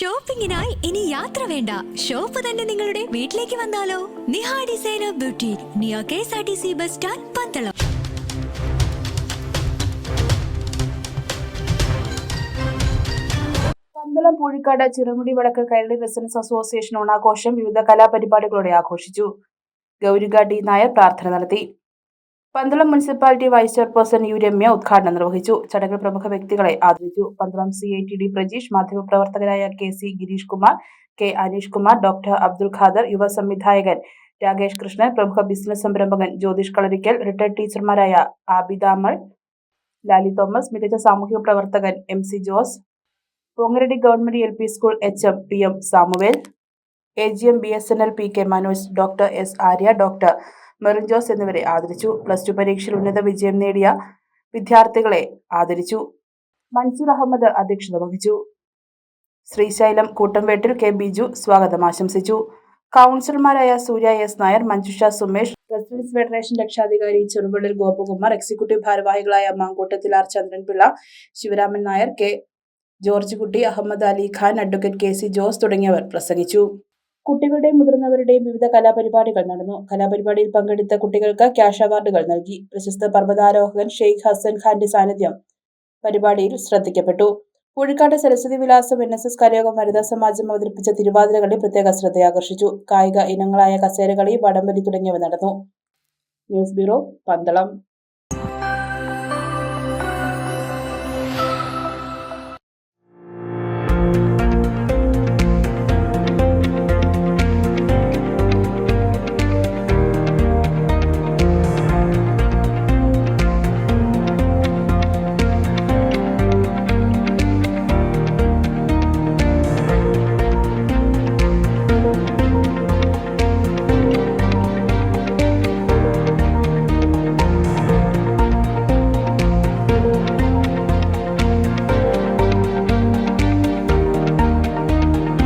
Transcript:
ഷോപ്പിംഗിനായി ഇനി യാത്ര വേണ്ട. ഷോപ്പ് തന്നെ നിങ്ങളുടെ വീട്ടിലേക്ക് വന്നാലോ? നിഹാ ഡിസൈനർ ബ്യൂട്ടി നിയോ K S R T C bus stand Pandalam. Pandalam Poozhikkad Chiramudi വടക്ക് കൈരളി റെസിഡൻസ് അസോസിയേഷൻ ഓണാഘോഷം വിവിധ കലാപരിപാടികളോടെ ആഘോഷിച്ചു. ഗൗരിക ഡി നായർ പ്രാർത്ഥന നടത്തി. Pandalam municipality vice chairperson U Ramya ഉദ്ഘാടനം നിർവഹിച്ചു. ചടങ്ങിൽ പ്രമുഖ വ്യക്തികളെ ആദരിച്ചു. Pandalam C I T D Prajeesh മാധ്യമപ്രവർത്തകരായ K C Gireesh Kumar K Aneesh Kumar doctor Abdul Khader യുവ സംവിധായകൻ രാകേഷ് കൃഷ്ണൻ പ്രമുഖ ബിസിനസ് സംരംഭകൻ ജ്യോതിഷ് കളരിക്കൽ റിട്ടയർഡ് ടീച്ചർമാരായ ആബിദാമൾ ലാലി തോമസ് മികച്ച സാമൂഹിക പ്രവർത്തകൻ M C Jose Pongaradi government L P school H M P M Samuel A G M B S N L P K Manoj doctor S Arya doctor Merin Jose എന്നിവരെ ആദരിച്ചു. Plus two പരീക്ഷയിൽ ഉന്നത വിജയം നേടിയ വിദ്യാർത്ഥികളെ ആദരിച്ചു. മൻസൂർ അഹമ്മദ് അധ്യക്ഷത വഹിച്ചു. ശ്രീശൈലം കൂട്ടംവേട്ടിൽ കെ ബിജു സ്വാഗതം ആശംസിച്ചു. കൗൺസിലർമാരായ Surya S Nair Manjusha Sumesh residence federation രക്ഷാധികാരി ചെറുവള്ളിൽ ഗോപകുമാർ എക്സിക്യൂട്ടീവ് ഭാരവാഹികളായ Mankottathil R Chandranpillai Sivaraman Nair K George Kutty Ahammed Ali Khan advocate K C Jose തുടങ്ങിയവർ പ്രസംഗിച്ചു. കുട്ടികളുടെയും മുതിർന്നവരുടെയും വിവിധ കലാപരിപാടികൾ നടന്നു. കലാപരിപാടിയിൽ പങ്കെടുത്ത കുട്ടികൾക്ക് ക്യാഷ് അവാർഡുകൾ നൽകി. പ്രശസ്ത പർവതാരോഹകൻ ഷെയ്ഖ് ഹസൻ ഖാന്റെ സാന്നിധ്യം പരിപാടിയിൽ ശ്രദ്ധിക്കപ്പെട്ടു. കോഴിക്കാട് സരസ്വതി വിലാസം എൻ എസ് എസ് കലയോഗം വനിതാ സമാജം അവതരിപ്പിച്ച തിരുവാതിരകളി പ്രത്യേക ശ്രദ്ധയാകർഷിച്ചു. കായിക ഇനങ്ങളായ കസേരകളി വടംവലി തുടങ്ങിയവ നടന്നു. News bureau Pandalam.